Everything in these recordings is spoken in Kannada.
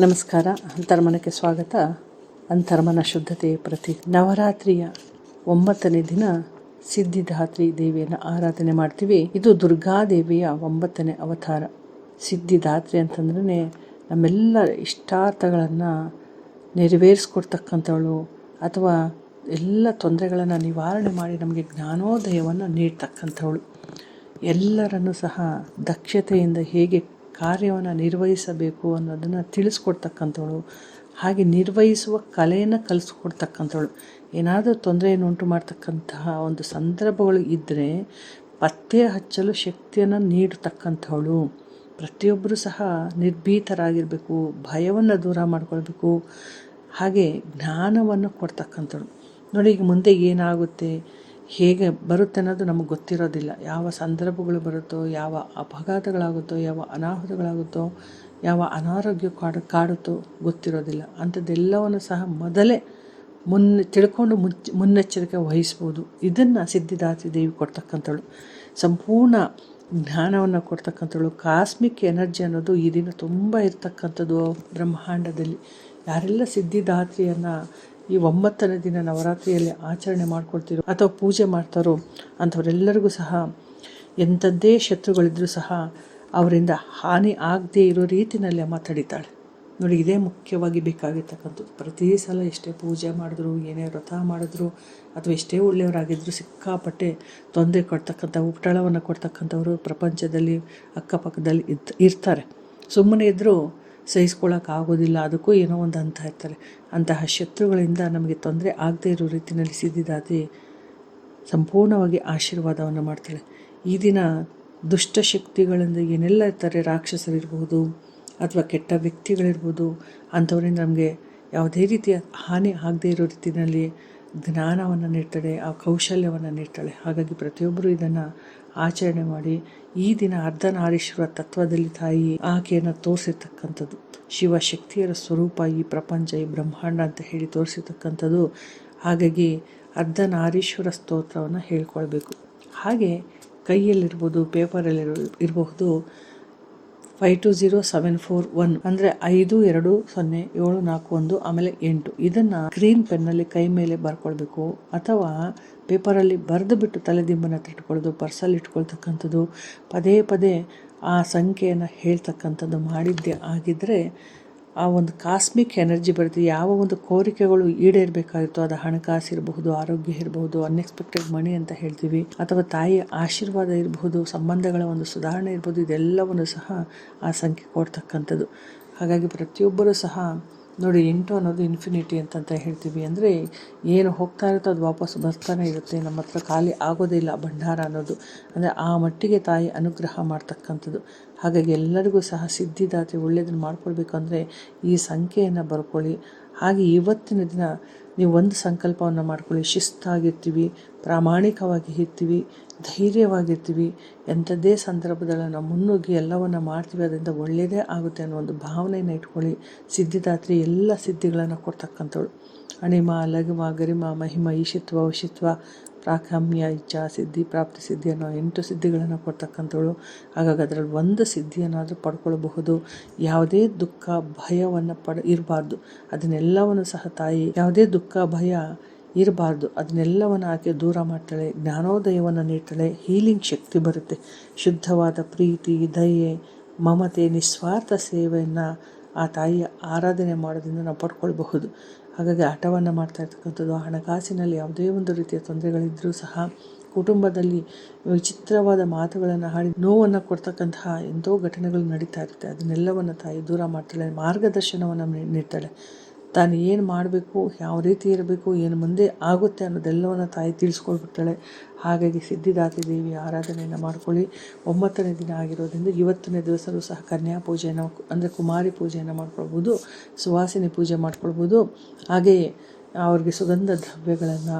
ನಮಸ್ಕಾರ. ಅಂತರ್ಮನಕ್ಕೆ ಸ್ವಾಗತ. ಅಂತರ್ಮನ ಶುದ್ಧತೆಯ ಪ್ರತಿ ನವರಾತ್ರಿಯ ಒಂಬತ್ತನೇ ದಿನ ಸಿದ್ಧಿದಾತ್ರಿ ದೇವಿಯನ್ನು ಆರಾಧನೆ ಮಾಡ್ತೀವಿ. ಇದು ದುರ್ಗಾದೇವಿಯ ಒಂಬತ್ತನೇ ಅವತಾರ. ಸಿದ್ಧಿದಾತ್ರಿ ಅಂತಂದ್ರೆ ನಮ್ಮೆಲ್ಲ ಇಷ್ಟಾರ್ಥಗಳನ್ನು ನೆರವೇರಿಸ್ಕೊಡ್ತಕ್ಕಂಥವಳು ಅಥವಾ ಎಲ್ಲ ತೊಂದರೆಗಳನ್ನು ನಿವಾರಣೆ ಮಾಡಿ ನಮಗೆ ಜ್ಞಾನೋದಯವನ್ನು ನೀಡ್ತಕ್ಕಂಥವಳು. ಎಲ್ಲರನ್ನು ಸಹ ದಕ್ಷತೆಯಿಂದ ಹೇಗೆ ಕಾರ್ಯವನ್ನು ನಿರ್ವಹಿಸಬೇಕು ಅನ್ನೋದನ್ನು ತಿಳಿಸ್ಕೊಡ್ತಕ್ಕಂಥವಳು. ಹಾಗೆ ನಿರ್ವಹಿಸುವ ಕಲೆಯನ್ನು ಕಲಿಸ್ಕೊಡ್ತಕ್ಕಂಥವಳು. ಏನಾದರೂ ತೊಂದರೆಯನ್ನು ಉಂಟು ಮಾಡ್ತಕ್ಕಂತಹ ಒಂದು ಸಂದರ್ಭಗಳು ಇದ್ದರೆ ಪತ್ತೆ ಹಚ್ಚಲು ಶಕ್ತಿಯನ್ನು ನೀಡತಕ್ಕಂಥವಳು. ಪ್ರತಿಯೊಬ್ಬರೂ ಸಹ ನಿರ್ಭೀತರಾಗಿರಬೇಕು, ಭಯವನ್ನು ದೂರ ಮಾಡಿಕೊಳ್ಬೇಕು. ಹಾಗೆ ಜ್ಞಾನವನ್ನು ಕೊಡ್ತಕ್ಕಂಥವಳು. ನೋಡಿ, ಈಗ ಮುಂದೆ ಏನಾಗುತ್ತೆ? ಹೇಗೆ ಬರುತ್ತೆ ಅನ್ನೋದು ನಮಗೆ ಗೊತ್ತಿರೋದಿಲ್ಲ. ಯಾವ ಸಂದರ್ಭಗಳು ಬರುತ್ತೋ, ಯಾವ ಅಪಘಾತಗಳಾಗುತ್ತೋ, ಯಾವ ಅನಾಹುತಗಳಾಗುತ್ತೋ, ಯಾವ ಅನಾರೋಗ್ಯ ಕಾಡು, ಕಾಡುತ್ತೋ ಗೊತ್ತಿರೋದಿಲ್ಲ. ಅಂಥದ್ದೆಲ್ಲವನ್ನು ಸಹ ಮೊದಲೇ ಮುನ್ನೆ, ತಿಳ್ಕೊಂಡು ಮುಚ್ಚ, ಮುನ್ನೆಚ್ಚರಿಕೆ ವಹಿಸ್ಬೋದು. ಇದನ್ನು ಸಿದ್ಧಿದಾತಿ ದೇವಿ ಕೊಡ್ತಕ್ಕಂಥಳು ಸಂಪೂರ್ಣ ಜ್ಞಾನವನ್ನು ಕೊಡ್ತಕ್ಕಂಥಳು ಕಾಸ್ಮಿಕ್ ಎನರ್ಜಿ ಅನ್ನೋದು ಈ ದಿನ ತುಂಬ ಇರ್ತಕ್ಕಂಥದ್ದು ಬ್ರಹ್ಮಾಂಡದಲ್ಲಿ. ಯಾರೆಲ್ಲ ಸಿದ್ಧಿದಾತ್ರಿಯನ್ನು ಈ ಒಂಬತ್ತನೇ ದಿನ ನವರಾತ್ರಿಯಲ್ಲಿ ಆಚರಣೆ ಮಾಡ್ಕೊಳ್ತಿರೋ ಅಥವಾ ಪೂಜೆ ಮಾಡ್ತಾರೋ ಅಂಥವರೆಲ್ಲರಿಗೂ ಸಹ ಎಂಥದ್ದೇ ಶತ್ರುಗಳಿದ್ರೂ ಸಹ ಅವರಿಂದ ಹಾನಿ ಆಗದೇ ಇರೋ ರೀತಿಯಲ್ಲಿ ಅಮ್ಮ ತಡಿತಾಳೆ ನೋಡಿ, ಇದೇ ಮುಖ್ಯವಾಗಿ ಬೇಕಾಗಿರ್ತಕ್ಕಂಥದ್ದು. ಪ್ರತಿ ಸಲ ಎಷ್ಟೇ ಪೂಜೆ ಮಾಡಿದ್ರು, ಏನೇ ವ್ರತ ಮಾಡಿದ್ರು, ಅಥವಾ ಎಷ್ಟೇ ಒಳ್ಳೆಯವರಾಗಿದ್ದರೂ ಸಿಕ್ಕಾಪಟ್ಟೆ ತೊಂದರೆ ಕೊಡ್ತಕ್ಕಂಥ, ಉಪಟಳವನ್ನು ಕೊಡ್ತಕ್ಕಂಥವರು ಪ್ರಪಂಚದಲ್ಲಿ ಅಕ್ಕಪಕ್ಕದಲ್ಲಿ ಇದ್, ಇರ್ತಾರೆ. ಸುಮ್ಮನೆ ಇದ್ದರೂ ಸಹಿಸ್ಕೊಳ್ಳೋಕ್ಕಾಗೋದಿಲ್ಲ ಅದಕ್ಕೂ ಏನೋ ಒಂದು ಅಂತ ಇರ್ತಾರೆ. ಅಂತಹ ಶತ್ರುಗಳಿಂದ ನಮಗೆ ತೊಂದರೆ ಆಗದೇ ಇರೋ ರೀತಿಯಲ್ಲಿ ಸಿದ್ಧಿದಾತಿ ಸಂಪೂರ್ಣವಾಗಿ ಆಶೀರ್ವಾದವನ್ನು ಮಾಡ್ತಾಳೆ ಈ ದಿನ ದುಷ್ಟಶಕ್ತಿಗಳಿಂದ ಏನೆಲ್ಲ ಇರ್ತಾರೆ, ರಾಕ್ಷಸರಿರ್ಬೋದು ಅಥವಾ ಕೆಟ್ಟ ವ್ಯಕ್ತಿಗಳಿರ್ಬೋದು, ಅಂಥವರಿಂದ ನಮಗೆ ಯಾವುದೇ ರೀತಿಯ ಹಾನಿ ಆಗದೇ ಇರೋ ರೀತಿಯಲ್ಲಿ ಜ್ಞಾನವನ್ನು ನೀಡ್ತಾಳೆ, ಆ ಕೌಶಲ್ಯವನ್ನು ನೀಡ್ತಾಳೆ. ಹಾಗಾಗಿ ಪ್ರತಿಯೊಬ್ಬರು ಇದನ್ನು ಆಚರಣೆ ಮಾಡಿ ಈ ದಿನ ಅರ್ಧನಾರೀಶ್ವರ ತತ್ವದಲ್ಲಿ ತಾಯಿ ಆಕೆಯನ್ನು ತೋರಿಸಿರ್ತಕ್ಕಂಥದ್ದು. ಶಿವಶಕ್ತಿಯರ ಸ್ವರೂಪ ಈ ಪ್ರಪಂಚ, ಈ ಬ್ರಹ್ಮಾಂಡ ಅಂತ ಹೇಳಿ ತೋರಿಸಿರ್ತಕ್ಕಂಥದ್ದು. ಹಾಗಾಗಿ ಅರ್ಧನಾರೀಶ್ವರ ಸ್ತೋತ್ರವನ್ನು ಹೇಳ್ಕೊಳ್ಬೇಕು. ಹಾಗೆ ಕೈಯಲ್ಲಿರ್ಬೋದು ಪೇಪರಲ್ಲಿ ಇರಬಹುದು. Five two zero seven four one ಅಂದ್ರೆ ಐದು ಎರಡು ಸೊನ್ನೆ ಏಳು ನಾಲ್ಕು ಒಂದು ಆಮೇಲೆ ಎಂಟು. ಇದನ್ನು ಗ್ರೀನ್ ಪೆನ್ನಲ್ಲಿ ಕೈ ಮೇಲೆ ಬರ್ಕೊಳ್ಬೇಕು. ಅಥವಾ ಪೇಪರಲ್ಲಿ ಬರೆದು ಬಿಟ್ಟು ತಲೆದಿಂಬನ ಇಟ್ಕೊಳ್ಳೋದು, ಪರ್ಸಲ್ಲಿ ಇಟ್ಕೊಳ್ತಕ್ಕಂಥದ್ದು, ಪದೇ ಪದೇ ಆ ಸಂಖ್ಯೆಯನ್ನು ಹೇಳ್ತಕ್ಕಂಥದ್ದು ಮಾಡಿದ್ದೆ ಆಗಿದ್ದರೆ ಆ ಒಂದು ಕಾಸ್ಮಿಕ್ ಎನರ್ಜಿ ಬರುತ್ತೆ. ಯಾವ ಒಂದು ಕೋರಿಕೆಗಳು ಈಡೇರಬೇಕಾಗಿತ್ತೋ ಅದು ಹಣಕಾಸು ಇರಬಹುದು, ಆರೋಗ್ಯ ಇರಬಹುದು ಅನ್ಎಕ್ಸ್ಪೆಕ್ಟೆಡ್ ಮಣಿ ಅಂತ ಹೇಳ್ತೀವಿ, ಅಥವಾ ತಾಯಿಯ ಆಶೀರ್ವಾದ ಇರಬಹುದು, ಸಂಬಂಧಗಳ ಒಂದು ಸುಧಾರಣೆ ಇರ್ಬೋದು ಇದೆಲ್ಲವನ್ನು ಸಹ ಆ ಸಂಖ್ಯೆ ಕೊಡ್ತಕ್ಕಂಥದ್ದು. ಹಾಗಾಗಿ ಪ್ರತಿಯೊಬ್ಬರೂ ಸಹ ನೋಡಿ, ಎಂಟು ಅನ್ನೋದು ಇನ್ಫಿನಿಟಿ ಅಂತಂತ ಹೇಳ್ತೀವಿ. ಅಂದರೆ ಏನು ಹೋಗ್ತಾ ಇರುತ್ತೋ ಅದು ವಾಪಸ್ ಬರ್ತಾನೆ ಇರುತ್ತೆ. ನಮ್ಮ ಹತ್ರ ಖಾಲಿ ಆಗೋದೇ ಇಲ್ಲ ಭಂಡಾರ ಅನ್ನೋದು. ಅಂದರೆ ಆ ಮಟ್ಟಿಗೆ ತಾಯಿ ಅನುಗ್ರಹ ಮಾಡ್ತಕ್ಕಂಥದ್ದು. ಹಾಗಾಗಿ ಎಲ್ಲರಿಗೂ ಸಹ ಸಿದ್ಧಿದಾತೆ ಒಳ್ಳೆಯದನ್ನು ಮಾಡ್ಕೊಳ್ಬೇಕು ಅಂದರೆ ಈ ಸಂಖ್ಯೆಯನ್ನು ಬರ್ಕೊಳ್ಳಿ. ಹಾಗೆ ಇವತ್ತಿನ ದಿನ ನೀವು ಒಂದು ಸಂಕಲ್ಪವನ್ನು ಮಾಡ್ಕೊಳ್ಳಿ. ಶಿಸ್ತಾಗಿರ್ತೀವಿ ಪ್ರಾಮಾಣಿಕವಾಗಿ ಇರ್ತೀವಿ. ಧೈರ್ಯವಾಗಿರ್ತೀವಿ. ಎಂಥದ್ದೇ ಸಂದರ್ಭದಲ್ಲಿ ನಾವು ಮುನ್ನುಗ್ಗಿ ಎಲ್ಲವನ್ನು ಮಾಡ್ತೀವಿ, ಅದರಿಂದ ಒಳ್ಳೆಯದೇ ಆಗುತ್ತೆ ಅನ್ನೋ ಒಂದು ಭಾವನೆಯನ್ನು ಇಟ್ಕೊಳ್ಳಿ. ಸಿದ್ಧಿದಾತ್ರಿ ಎಲ್ಲ ಸಿದ್ಧಿಗಳನ್ನು ಕೊಡ್ತಕ್ಕಂಥವಳು. ಅಣಿಮ, ಲಘುಮ, ಗರಿಮ, ಮಹಿಮ, ಈಶಿತ್ವ, ಔಷಿತ್ವ ಪ್ರಾಕಾಮ್ಯ ಇಚ್ಛಾ, ಸಿದ್ಧಿ, ಪ್ರಾಪ್ತಿ, ಸಿದ್ಧಿ ಅನ್ನೋ ಎಂಟು ಸಿದ್ಧಿಗಳನ್ನು ಕೊಡ್ತಕ್ಕಂಥವಳು. ಹಾಗಾಗಿ ಅದರಲ್ಲಿ ಒಂದು ಸಿದ್ಧಿಯನ್ನಾದರೂ ಪಡ್ಕೊಳ್ಬಹುದು. ಯಾವುದೇ ದುಃಖ, ಭಯವನ್ನು ಪಡ ಇರಬಾರ್ದು. ಅದನ್ನೆಲ್ಲವನ್ನು ಸಹ ತಾಯಿ, ಯಾವುದೇ ದುಃಖ, ಭಯ ಇರಬಾರ್ದು. ಅದನ್ನೆಲ್ಲವನ್ನು ಆಕೆ ದೂರ ಮಾಡ್ತಾಳೆ. ಜ್ಞಾನೋದಯವನ್ನು ನೀಡ್ತಾಳೆ. ಹೀಲಿಂಗ್ ಶಕ್ತಿ ಬರುತ್ತೆ. ಶುದ್ಧವಾದ ಪ್ರೀತಿ, ದಯೆ, ಮಮತೆ, ನಿಸ್ವಾರ್ಥ ಸೇವೆಯನ್ನು ಆ ತಾಯಿಯ ಆರಾಧನೆ ಮಾಡೋದ್ರಿಂದ ನಾವು ಪಡ್ಕೊಳ್ಬಹುದು. ಹಾಗಾಗಿ ಆಟವನ್ನು ಮಾಡ್ತಾ ಇರ್ತಕ್ಕಂಥದ್ದು, ಹಣಕಾಸಿನಲ್ಲಿ ಯಾವುದೇ ಒಂದು ರೀತಿಯ ತೊಂದರೆಗಳಿದ್ದರೂ ಸಹ ಕುಟುಂಬದಲ್ಲಿ ವಿಚಿತ್ರವಾದ ಮಾತುಗಳನ್ನು ಹಾಡಿ ನೋವನ್ನು ಕೊಡ್ತಕ್ಕಂತಹ ಎಂಥೋ ಘಟನೆಗಳು ನಡೀತಾ ಇರುತ್ತೆ. ಅದನ್ನೆಲ್ಲವನ್ನು ತಾಯಿ ದೂರ ಮಾಡ್ತಾಳೆ. ಮಾರ್ಗದರ್ಶನವನ್ನು ನೀಡ್ತಾಳೆ. ತಾನು ಏನು ಮಾಡಬೇಕು, ಯಾವ ರೀತಿ ಇರಬೇಕು, ಏನು ಮುಂದೆ ಆಗುತ್ತೆ ಅನ್ನೋದೆಲ್ಲವನ್ನು ತಾಯಿ ತಿಳಿಸ್ಕೊಳ್ಬಿಡ್ತಾಳೆ ಹಾಗಾಗಿ ಸಿದ್ಧಿದಾತಿ ದೇವಿ ಆರಾಧನೆಯನ್ನು ಮಾಡ್ಕೊಳ್ಳಿ. ಒಂಬತ್ತನೇ ದಿನ ಆಗಿರೋದ್ರಿಂದ ಇವತ್ತನೇ ದಿವಸವೂ ಸಹ ಕನ್ಯಾ ಪೂಜೆಯನ್ನು ಅಂದರೆ ಕುಮಾರಿ ಪೂಜೆಯನ್ನು ಮಾಡ್ಕೊಳ್ಬೋದು, ಸುವಾಸಿನಿ ಪೂಜೆ ಮಾಡ್ಕೊಳ್ಬೋದು. ಹಾಗೆಯೇ ಅವರಿಗೆ ಸುಗಂಧ ದ್ರವ್ಯಗಳನ್ನು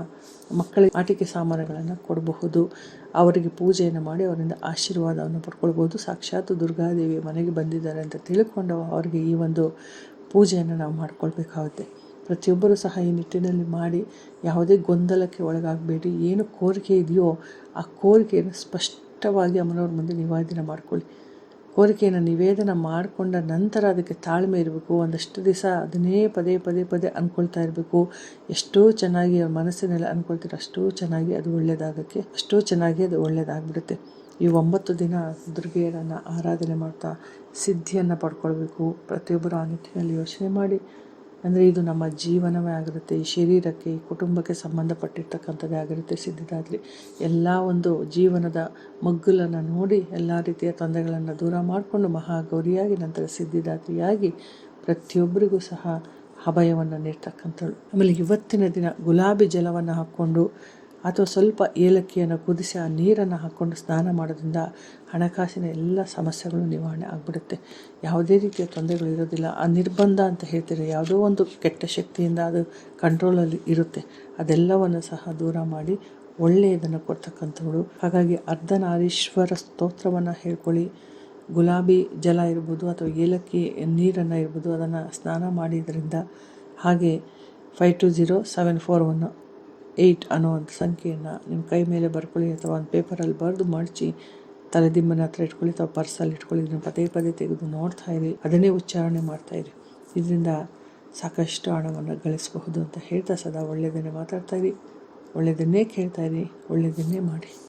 ಮಕ್ಕಳಿಗೆ ಆಟಿಕೆ ಸಾಮಾನುಗಳನ್ನು ಕೊಡಬಹುದು. ಅವರಿಗೆ ಪೂಜೆಯನ್ನು ಮಾಡಿ ಅವರಿಂದ ಆಶೀರ್ವಾದವನ್ನು ಪಡ್ಕೊಳ್ಬೋದು. ಸಾಕ್ಷಾತ್ ದುರ್ಗಾದೇವಿ ಮನೆಗೆ ಬಂದಿದ್ದಾರೆ ಅಂತ ತಿಳ್ಕೊಂಡು ಅವರಿಗೆ ಈ ಒಂದು ಪೂಜೆಯನ್ನು ನಾವು ಮಾಡ್ಕೊಳ್ಬೇಕಾಗುತ್ತೆ. ಪ್ರತಿಯೊಬ್ಬರೂ ಸಹ ಈ ನಿಟ್ಟಿನಲ್ಲಿ ಮಾಡಿ ಯಾವುದೇ ಗೊಂದಲಕ್ಕೆ ಒಳಗಾಗಬೇಡಿ. ಏನು ಕೋರಿಕೆ ಇದೆಯೋ ಆ ಕೋರಿಕೆಯನ್ನು ಸ್ಪಷ್ಟವಾಗಿ ಅಮ್ಮನವ್ರ ಮುಂದೆ ನಿವೇದನೆ ಮಾಡ್ಕೊಳ್ಳಿ. ಕೋರಿಕೆಯನ್ನು ನಿವೇದನ ಮಾಡಿಕೊಂಡ ನಂತರ ಅದಕ್ಕೆ ತಾಳ್ಮೆ ಇರಬೇಕು. ಒಂದಷ್ಟು ದಿವಸ ಅದನ್ನೇ ಪದೇ ಪದೇ ಪದೇ ಅಂದ್ಕೊಳ್ತಾ ಇರಬೇಕು. ಎಷ್ಟೋ ಚೆನ್ನಾಗಿ ಅವ್ರ ಮನಸ್ಸಿನಲ್ಲಿ ಅಂದ್ಕೊಳ್ತೀರ ಅಷ್ಟೋ ಚೆನ್ನಾಗಿ ಅದು ಒಳ್ಳೆಯದಾಗಕ್ಕೆ ಅಷ್ಟೋ ಚೆನ್ನಾಗಿ ಅದು ಒಳ್ಳೆಯದಾಗ್ಬಿಡುತ್ತೆ ಈ ಒಂಬತ್ತು ದಿನ ದುರ್ಗೆಯರನ್ನು ಆರಾಧನೆ ಮಾಡ್ತಾ ಸಿದ್ಧಿಯನ್ನು ಪಡ್ಕೊಳ್ಬೇಕು. ಪ್ರತಿಯೊಬ್ಬರು ಆ ನಿಟ್ಟಿನಲ್ಲಿ ಯೋಚನೆ ಮಾಡಿ. ಅಂದರೆ ಇದು ನಮ್ಮ ಜೀವನವೇ ಆಗಿರುತ್ತೆ. ಈ ಶರೀರಕ್ಕೆ, ಈ ಕುಟುಂಬಕ್ಕೆ ಸಂಬಂಧಪಟ್ಟಿರ್ತಕ್ಕಂಥದ್ದೇ ಆಗಿರುತ್ತೆ ಸಿದ್ಧದಾದ್ರಿ ಎಲ್ಲ ಒಂದು ಜೀವನದ ಮಗ್ಗುಲನ್ನು ನೋಡಿ, ಎಲ್ಲ ರೀತಿಯ ತೊಂದರೆಗಳನ್ನು ದೂರ ಮಾಡಿಕೊಂಡು ಮಹಾಗೌರಿಯಾಗಿ, ನಂತರ ಸಿದ್ಧಿದಾತ್ರಿಯಾಗಿ ಪ್ರತಿಯೊಬ್ಬರಿಗೂ ಸಹ ಅಭಯವನ್ನು ನೀಡ್ತಕ್ಕಂಥಳು ಆಮೇಲೆ ಇವತ್ತಿನ ದಿನ ಗುಲಾಬಿ ಜಲವನ್ನು ಹಾಕ್ಕೊಂಡು ಅಥವಾ ಸ್ವಲ್ಪ ಏಲಕ್ಕಿಯನ್ನು ಕುದಿಸಿ ಆ ನೀರನ್ನು ಹಾಕ್ಕೊಂಡು ಸ್ನಾನ ಮಾಡೋದ್ರಿಂದ ಹಣಕಾಸಿನ ಎಲ್ಲ ಸಮಸ್ಯೆಗಳು ನಿವಾರಣೆ ಆಗಿಬಿಡುತ್ತೆ. ಯಾವುದೇ ರೀತಿಯ ತೊಂದರೆಗಳು ಇರೋದಿಲ್ಲ. ಆ ನಿರ್ಬಂಧ ಅಂತ ಹೇಳ್ತೀರಿ ಯಾವುದೋ ಒಂದು ಕೆಟ್ಟ ಶಕ್ತಿಯಿಂದ ಅದು ಕಂಟ್ರೋಲಲ್ಲಿ ಇರುತ್ತೆ. ಅದೆಲ್ಲವನ್ನು ಸಹ ದೂರ ಮಾಡಿ ಒಳ್ಳೆಯದನ್ನು ಕೊಡ್ತಕ್ಕಂಥವಳು ಹಾಗಾಗಿ ಅರ್ಧನಾರೀಶ್ವರ ಸ್ತೋತ್ರವನ್ನು ಹೇಳ್ಕೊಳ್ಳಿ. ಗುಲಾಬಿ ಜಲ ಇರ್ಬೋದು ಅಥವಾ ಏಲಕ್ಕಿ ನೀರನ್ನು ಇರ್ಬೋದು ಅದನ್ನು ಸ್ನಾನ ಮಾಡಿದ್ರಿಂದ ಹಾಗೆ five two zero seven four one eight ಅನ್ನೋ ಒಂದು ಸಂಖ್ಯೆಯನ್ನು ನಿಮ್ಮ ಕೈ ಮೇಲೆ ಬರ್ಕೊಳ್ಳಿ ಅಥವಾ ಒಂದು ಪೇಪರಲ್ಲಿ ಬರೆದು ಮಡಚಿ ತಲೆದಿಂಬನ ಹತ್ರ ಇಟ್ಕೊಳ್ಳಿ ಅಥವಾ ಪರ್ಸಲ್ಲಿ ಇಟ್ಕೊಳ್ಳಿ, ಇದನ್ನು ಪದೇ ಪದೇ ತೆಗೆದು ನೋಡ್ತಾ ಇರಿ, ಅದನ್ನೇ ಉಚ್ಚಾರಣೆ ಮಾಡ್ತಾ ಇರಿ. ಇದರಿಂದ ಸಾಕಷ್ಟು ಹಣವನ್ನು ಗಳಿಸಬಹುದು ಅಂತ ಹೇಳ್ತಾ ಸದಾ ಒಳ್ಳೆಯದನ್ನೇ ಮಾತಾಡ್ತಾ ಇರಿ. ಒಳ್ಳೆಯದನ್ನೇ ಕೇಳ್ತಾ ಇರಿ, ಒಳ್ಳೆಯದನ್ನೇ ಮಾಡಿ.